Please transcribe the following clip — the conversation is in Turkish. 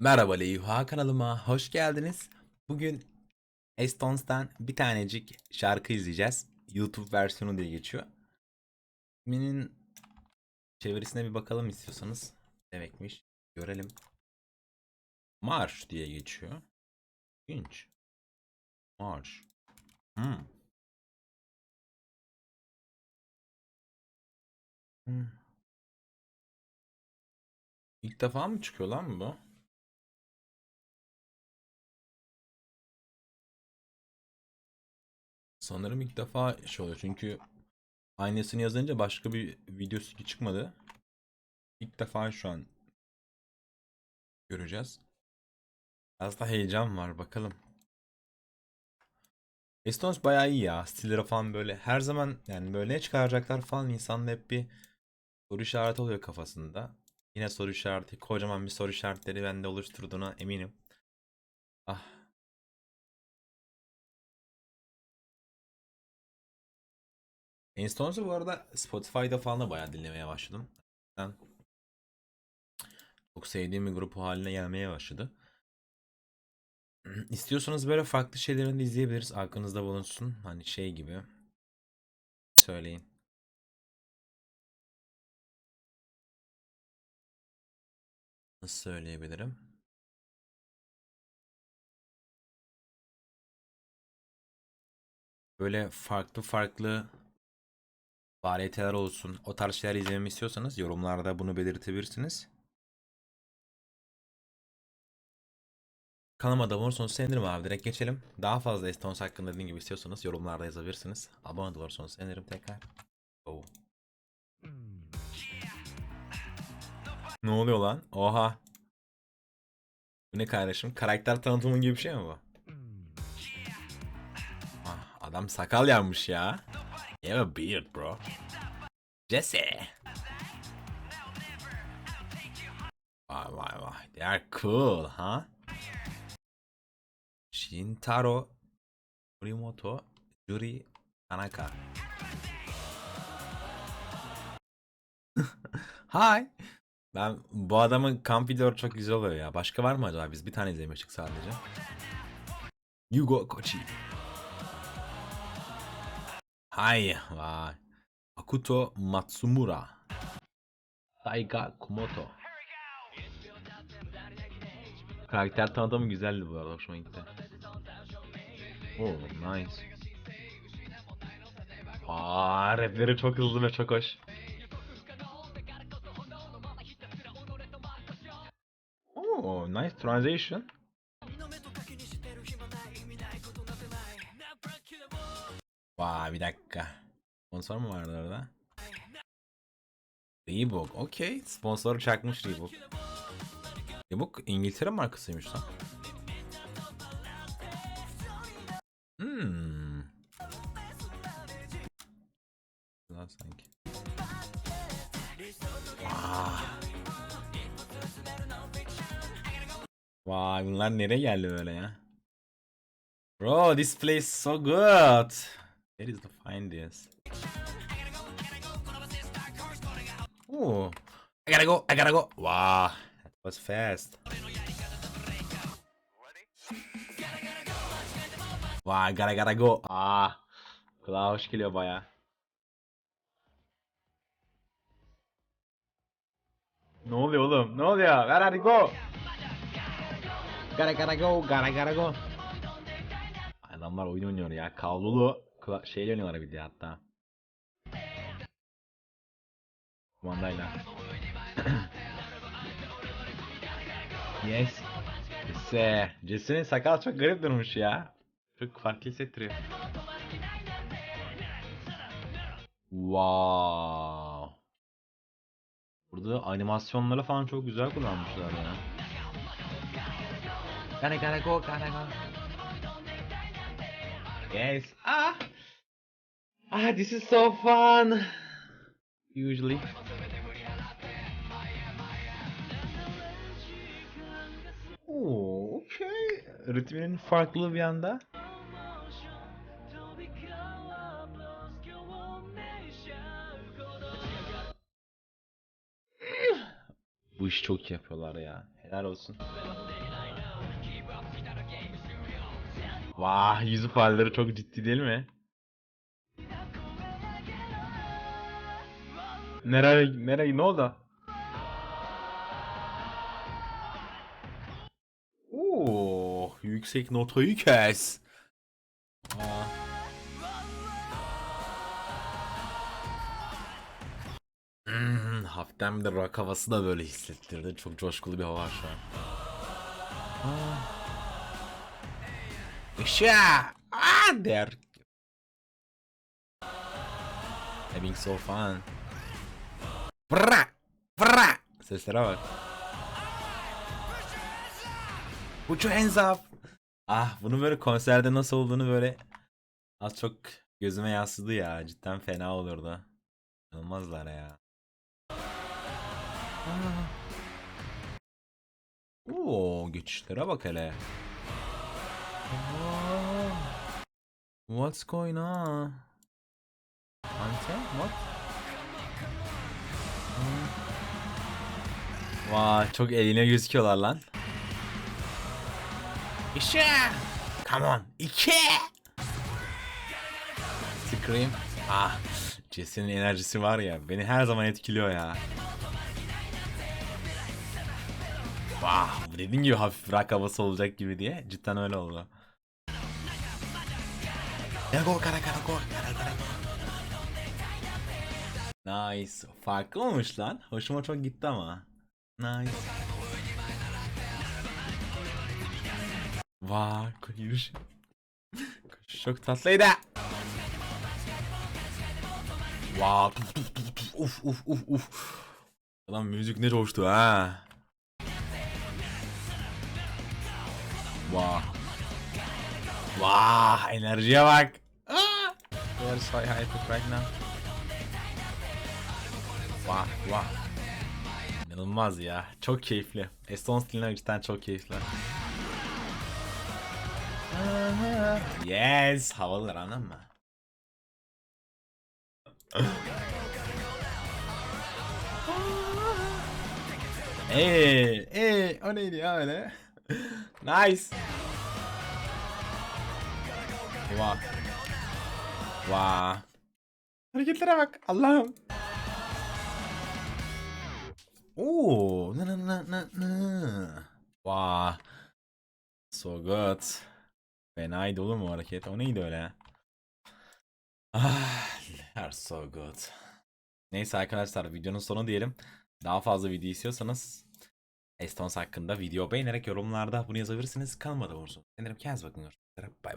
Merhaba Leyha kanalıma hoş geldiniz. Bugün Estones'tan bir tanecik şarkı izleyeceğiz. YouTube versiyonu diye geçiyor. İsminin çevirisine bir bakalım istiyorsanız. Demekmiş. Görelim. Marş diye geçiyor. İlginç. Marş. Hmm. Hmm. İlk defa mı çıkıyor lan bu? Sanırım ilk defa şey oluyor çünkü aynısını yazınca başka bir videosu çıkmadı. İlk defa şu an göreceğiz. Biraz da heyecan var bakalım. Estones bayağı iyi ya. Stilleri falan böyle her zaman yani böyle ne çıkaracaklar falan insanda hep bir soru işareti oluyor kafasında. Yine soru işareti, kocaman bir soru işaretleri bende oluşturduğuna eminim. Ah Instones'u bu arada Spotify'da falan da bayağı dinlemeye başladım. Ben çok sevdiğim bir grup haline gelmeye başladı. İstiyorsanız böyle farklı şeylerini de izleyebiliriz. Aklınızda bulunsun. Hani şey gibi. Söyleyin. Nasıl söyleyebilirim? Böyle farklı farklı variyeteler olsun. O tarz şeyler izlememi istiyorsanız yorumlarda bunu belirtebilirsiniz. Kanalıma da abone olursanız sevinirim abi. Direkt geçelim. Daha fazla Estones hakkında dediğim gibi istiyorsanız yorumlarda yazabilirsiniz. Abone olursanız sevinirim tekrar. Oh. Ne oluyor lan? Oha. Bu ne kardeşim? Karakter tanıtımı gibi bir şey mi bu? Ah, adam sakal yapmış ya. You have a beard bro. Jesse. Vay vay vay. They are cool, huh? Shintaro Morimoto Yuri Tanaka. Hi. Ben bu adamın kamp videoları çok güzel oluyor ya. Başka var mı acaba? Biz bir tane izlemiştik sadece. Yugo Kochi. Hay vay. Akuto Matsumura. Taiga Kumoto. Karakter tanıtımı güzeldi bu arada hoşuma gitti. Oh nice. Aa rapleri çok hızlı ve çok hoş. Oh nice translation. Vay bir dakika. Sponsor mu vardı orada? Reebok. Okey. Sponsoru çakmış Reebok. Reebok İngiltere markasıymış lan. Hmm. Lan sanki. Ah. Vay bunlar nereye geldi böyle ya? Bro, this place so good. Where is the find? Ooh. I gotta go, I gotta go. Wow, that was fast. Wow, gotta gotta go. Ah. Kulağa hoş geliyor baya. Ne oluyor oğlum? Ne oluyor? Gotta go. Gotta gotta go, gotta gotta go. Adamlar oyun oynuyor ya. Kablolu kla- şeyle oynuyorlar bir de hatta. Kumandayla. yes. Jesse. Jesse'nin sakal çok garip durmuş ya. Çok farklı hissettiriyor. Wow. Burada animasyonları falan çok güzel kullanmışlar ya. Gotta gotta go, gotta go. Yes. Ah. Ah, this is so fun! Usually. Oo, okay. Ritminin farklılığı bir yanda. Bu işi çok yapıyorlar ya. Helal olsun. Vah, yüz ifadeleri çok ciddi değil mi? Nereye nereye ne oldu? Oo, yüksek notayı kes. Aa. Hmm, hafiften bir de rock havası da böyle hissettirdi. Çok coşkulu bir hava şu an. Işığa! Aa der. Having so fun. Vra! Vra! Seslere bak. Put your hands up. Ah bunu böyle konserde nasıl olduğunu böyle az çok gözüme yansıdı ya. Cidden fena olurdu. İnanılmazlar ya. Oo geçişlere bak hele. Aa. What's going on? Ante? What? Vay çok eline gözüküyorlar lan. İşe. Come on. İki. Scream. Ah. Jesse'nin enerjisi var ya. Beni her zaman etkiliyor ya. Vah. Dediğin gibi hafif rock havası olacak gibi diye. Cidden öyle oldu. Ya go kara kara go kara kara. Nice. Farklı olmuş lan. Hoşuma çok gitti ama. Nice. Yürüyüş. Koşuş çok tatlıydı. Tuf uf uf uf uf. Adam müzik ne coştu ha. Vay. Vay enerjiye bak. Are so hyped right now. Vah vah. İnanılmaz ya. Çok keyifli. Eston stiline cidden çok keyifli. Yes. Havalılar anladın mı? Eee, eee, o neydi ya öyle? nice. Vah. Vah. Hareketlere bak Allah'ım. Oo, na na na na na. Vah. So good. Fenaydı oğlum o hareket. O neydi öyle? Ah, so good. Neyse arkadaşlar videonun sonu diyelim. Daha fazla video istiyorsanız Estons hakkında video beğenerek yorumlarda bunu yazabilirsiniz. Kalmadı olsun. Kendinize bakın. Bay bay.